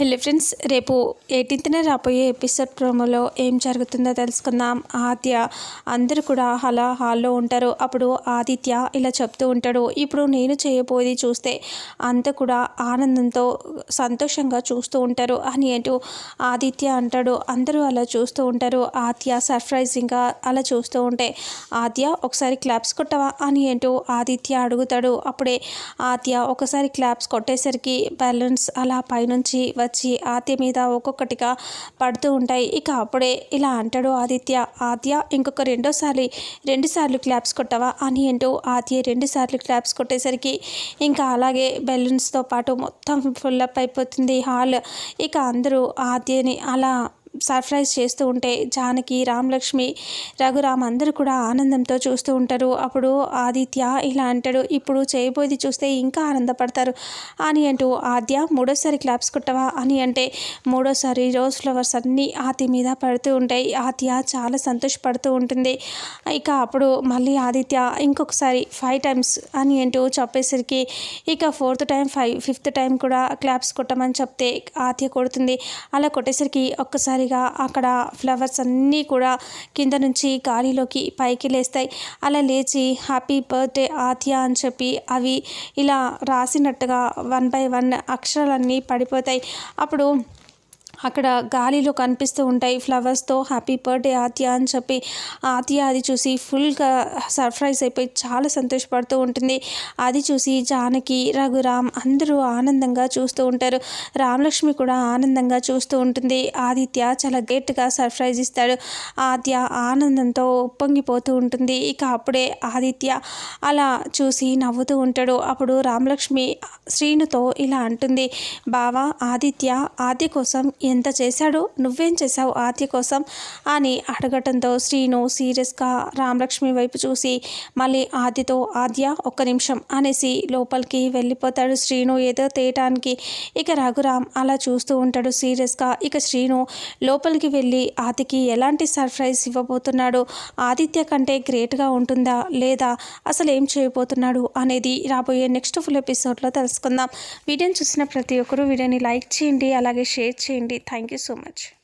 Hello friends రేపు ఎయిటీన్త్న రాబోయే episode ప్రోమోలో ఏం జరుగుతుందో తెలుసుకుందాం. ఆద్య అందరూ కూడా అలా హాల్లో ఉంటారు. అప్పుడు ఆదిత్య ఇలా చెప్తూ ఉంటాడు ఇప్పుడు నేను చేయబోయేది చూస్తే అంత కూడా ఆనందంతో సంతోషంగా చూస్తూ ఉంటారు అని అంటూ ఆదిత్య అంటాడు. అందరూ అలా చూస్తూ ఉంటారు. ఆద్య సర్ప్రైజింగ్గా అలా చూస్తూ ఉంటే ఆద్య ఒకసారి క్లాప్స్ కొట్టవా? అని అంటూ ఆదిత్య అడుగుతాడు. అప్పుడే ఆద్య ఒకసారి క్లాప్స్ కొట్టేసరికి బ్యాలెన్స్ అలా పైనుంచి వచ్చి ఆద్య మీద ఒక్కొక్కటిగా పడుతూ ఉంటాయి. ఇక అప్పుడే ఇలా అంటాడు ఆదిత్య ఆద్య ఇంకొక రెండోసారి రెండుసార్లు క్లాప్స్ కొట్టవా? అని అంటూ ఆద్య రెండుసార్లు క్లాప్స్ కొట్టేసరికి ఇంకా అలాగే బెలూన్స్తో పాటు మొత్తం ఫుల్ అప్ అయిపోతుంది హాల్. ఇక అందరూ ఆద్యని అలా సర్ప్రైజ్ చేస్తూ ఉంటే జానకి రామలక్ష్మి రఘురామ్ అందరూ కూడా ఆనందంతో చూస్తూ ఉంటారు. అప్పుడు ఆదిత్య ఇలా అంటాడు ఇప్పుడు చేయబోయేది చూస్తే ఇంకా ఆనందపడతారు. అని అంటూ ఆద్య మూడోసారి క్లాప్స్ కొట్టవా? అని అంటే మూడోసారి రోజ్ ఫ్లవర్స్ అన్నీ ఆతి మీద పడుతూ ఉంటాయి. ఆద్య చాలా సంతోషపడుతూ ఉంటుంది. ఇక అప్పుడు మళ్ళీ ఆదిత్య ఇంకొకసారి ఫైవ్ టైమ్స్ అని అంటూ చెప్పేసరికి ఇక fourth time five fifth time కూడా క్లాప్స్ కొట్టమని చెప్తే ఆద్య కొడుతుంది. అలా కొట్టేసరికి ఒక్కసారి ఒక్కసారిగా అక్కడ ఫ్లవర్స్ అన్నీ కూడా కింద నుంచి గాలిలోకి పైకి లేస్తాయి. అలా లేచి హ్యాపీ బర్త్డే ఆత్య అని చెప్పి అవి ఇలా రాసినట్టుగా వన్ బై వన్ అక్షరాలన్నీ పడిపోతాయి. అప్పుడు అక్కడ గాలిలో కనిపిస్తూ ఉంటాయి. ఫ్లవర్స్తో హ్యాపీ బర్త్డే ఆత్య అని చెప్పి ఆత్య అది చూసి ఫుల్గా సర్ప్రైజ్ అయిపోయి చాలా సంతోషపడుతూ ఉంటుంది. అది చూసి జానకి రఘురామ్ అందరూ ఆనందంగా చూస్తూ ఉంటారు. రామలక్ష్మి కూడా ఆనందంగా చూస్తూ ఉంటుంది. ఆదిత్య చాలా గట్టిగా సర్ప్రైజ్ ఇస్తాడు. ఆద్య ఆనందంతో ఉప్పొంగిపోతూ ఉంటుంది. ఇక అప్పుడే ఆదిత్య అలా చూసి నవ్వుతూ ఉంటాడు. అప్పుడు రామలక్ష్మి శ్రీనుతో ఇలా అంటుంది. బావా ఆదిత్య ఆద్య కోసం ఎంత చేశాడు నువ్వేం చేశావు ఆద్య కోసం అని అడగటంతో శ్రీను సీరియస్గా రామలక్ష్మి వైపు చూసి మళ్ళీ ఆద్యతో ఆద్య ఒక్క నిమిషం అనేసి లోపలికి వెళ్ళిపోతాడు శ్రీను. ఏదో తేయటానికి ఇక రఘురామ్ అలా చూస్తూ ఉంటాడు సీరియస్గా. ఇక శ్రీను లోపలికి వెళ్ళి ఆదికి ఎలాంటి సర్ప్రైజ్ ఇవ్వబోతున్నాడు? ఆదిత్య కంటే గ్రేట్గా ఉంటుందా? లేదా? అసలు ఏం చేయబోతున్నాడు? అనేది రాబోయే నెక్స్ట్ ఫుల్ ఎపిసోడ్లో తెలుసుకుందాం. వీడియోని చూసిన ప్రతి ఒక్కరూ వీడియోని లైక్ చేయండి అలాగే షేర్ చేయండి. Thank you so much.